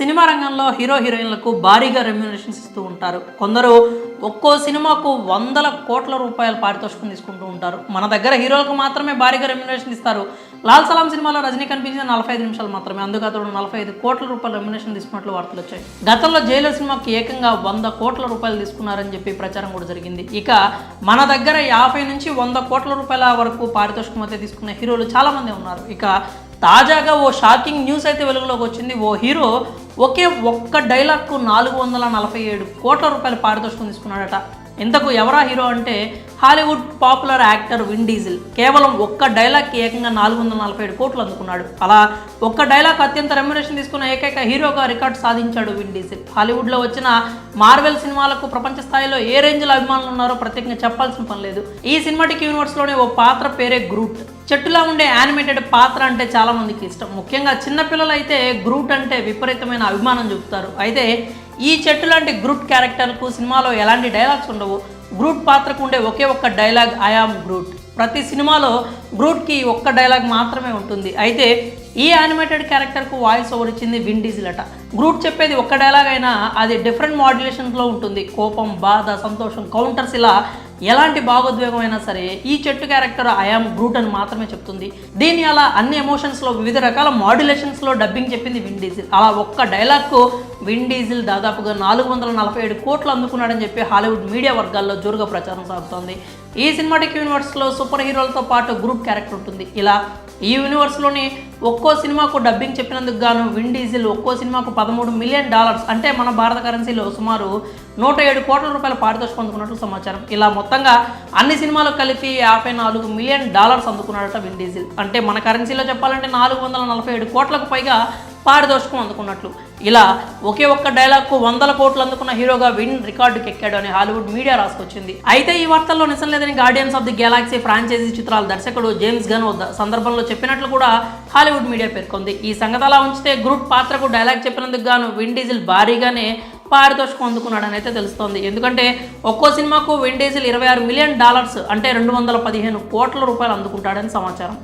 Cinema రంగంలో hero హీరోయిన్లకు భారీగా remunerations ఇస్తూ ఉంటారు. కొందరు ఒక్కో సినిమాకు వందల కోట్ల రూపాయల పారితోషికం తీసుకుంటూ ఉంటారు. మన దగ్గర హీరోలకు మాత్రమే భారీగా రెమ్యునరేషన్ ఇస్తారు. లాల్ సలాం సినిమాలో రజనీ కనిపించిన నలభై ఐదు నిమిషాలు మాత్రమే. అందుకు అతడు నలభై ఐదు కోట్ల రూపాయల రెమ్యునరేషన్ తీసుకున్నట్లు వార్తలు వచ్చాయి. గతంలో జైలర్ సినిమాకి ఏకంగా వంద కోట్ల రూపాయలు తీసుకున్నారని చెప్పి ప్రచారం కూడా జరిగింది. ఇక మన దగ్గర యాభై నుంచి వంద కోట్ల రూపాయల వరకు పారితోషికం అయితే తీసుకున్న హీరోలు చాలామంది ఉన్నారు. ఇక తాజాగా ఓ షాకింగ్ న్యూస్ అయితే వెలుగులోకి వచ్చింది. ఓ హీరో ఒకే ఒక్క డైలాగ్కు నాలుగు వందల నలభై ఏడు కోట్ల రూపాయల పారితోషికం తీసుకున్నాడట. ఇంతకు ఎవరా హీరో అంటే Hollywood popular actor Vin Diesel. కేవలం ఒక్క డైలాగ్కి ఏకంగా నాలుగు వందల నలభై ఏడు కోట్లు అందుకున్నాడు. అలా ఒక్క డైలాగ్ అత్యంత రెమ్యునేషన్ తీసుకున్న ఏకైక హీరోగా రికార్డ్ సాధించాడు విన్ డీజిల్. హాలీవుడ్లో వచ్చిన మార్వెల్ సినిమాలకు ప్రపంచ స్థాయిలో ఏ రేంజ్లో అభిమానులు ఉన్నారో ప్రత్యేకంగా చెప్పాల్సిన పని లేదు. ఈ సినిమాటిక్ యూనివర్స్లోనే ఓ పాత్ర పేరే గ్రూట్ చెట్టులా ఉండే యానిమేటెడ్ పాత్ర అంటే చాలామందికి ఇష్టం. ముఖ్యంగా చిన్నపిల్లలు అయితే గ్రూట్ అంటే విపరీతమైన అభిమానం చూపుతారు. అయితే ఈ చెట్టు లాంటి గ్రూట్ క్యారెక్టర్కు సినిమాలో ఎలాంటి డైలాగ్స్ ఉండవు? గ్రూట్ పాత్రకు ఉండే ఒకే ఒక్క డైలాగ్ ఐఆమ్ గ్రూట్ ప్రతి సినిమాలో గ్రూట్కి ఒక్క డైలాగ్ మాత్రమే ఉంటుంది. అయితే ఈ యానిమేటెడ్ క్యారెక్టర్కు వాయిస్ ఓవర్ ఇచ్చింది విన్ డీజిల్ అట. గ్రూట్ చెప్పేది ఒక్క డైలాగ్ అయినా అది డిఫరెంట్ మాడ్యులేషన్స్లో ఉంటుంది. కోపం బాధ సంతోషం కౌంటర్స్ ఇలా ఎలాంటి భావోద్వేగం అయినా సరే ఈ చెట్టు క్యారెక్టర్ ఐఆమ్ గ్రూట్ అని మాత్రమే చెప్తుంది. దీన్ని అలా అన్ని ఎమోషన్స్లో వివిధ రకాల మాడ్యులేషన్స్లో డబ్బింగ్ చెప్పింది విన్ డీజిల్ అలా ఒక్క డైలాగ్కు విన్ డీజిల్ దాదాపుగా నాలుగు వందల నలభై ఏడు కోట్లు అందుకున్నాడని చెప్పి హాలీవుడ్ మీడియా వర్గాల్లో జోరుగా ప్రచారం సాగుతోంది. ఈ సినిమాటిక్ యూనివర్స్లో సూపర్ హీరోలతో పాటు గ్రూప్ క్యారెక్టర్ ఉంటుంది. ఇలా ఈ యూనివర్స్లోని ఒక్కో సినిమాకు డబ్బింగ్ చెప్పినందుకు గాను విన్ డీజిల్ ఒక్కో సినిమాకు పదమూడు మిలియన్ డాలర్స్ అంటే మన భారత కరెన్సీలో సుమారు నూట ఏడు కోట్ల రూపాయల పారితోషికం అందుకున్నట్లు సమాచారం. ఇలా మొత్తంగా అన్ని సినిమాలు కలిపి యాభై నాలుగు మిలియన్ డాలర్స్ అందుకున్నాడట విన్ డీజిల్. అంటే మన కరెన్సీలో చెప్పాలంటే నాలుగు వందల నలభై ఏడు కోట్లకు పైగా పారితోషికం అందుకున్నట్లు. ఇలా ఒకే ఒక్క డైలాగ్కు వందల కోట్లు అందుకున్న హీరోగా విన్ రికార్డుకి ఎక్కాడు అని హాలీవుడ్ మీడియా రాసుకొచ్చింది. అయితే ఈ వార్తల్లో నిజం లేదని Guardians of the Galaxy franchise చిత్రాల దర్శకుడు జేమ్స్ గన్ వద్ద సందర్భంలో చెప్పినట్లు కూడా హాలీవుడ్ మీడియా పేర్కొంది. ఈ సంగతి అలా ఉంచితే గ్రూట్ పాత్రకు డైలాగ్ చెప్పినందుకు గాను విన్ డీజిల్ భారీగానే పారితోషికం అందుకున్నాడని అయితే తెలుస్తోంది. ఎందుకంటే ఒక్కో సినిమాకు విన్ డీజిల్ ఇరవై ఆరు మిలియన్ డాలర్స్ అంటే రెండు వందల పదిహేను కోట్ల రూపాయలు అందుకుంటాడని సమాచారం.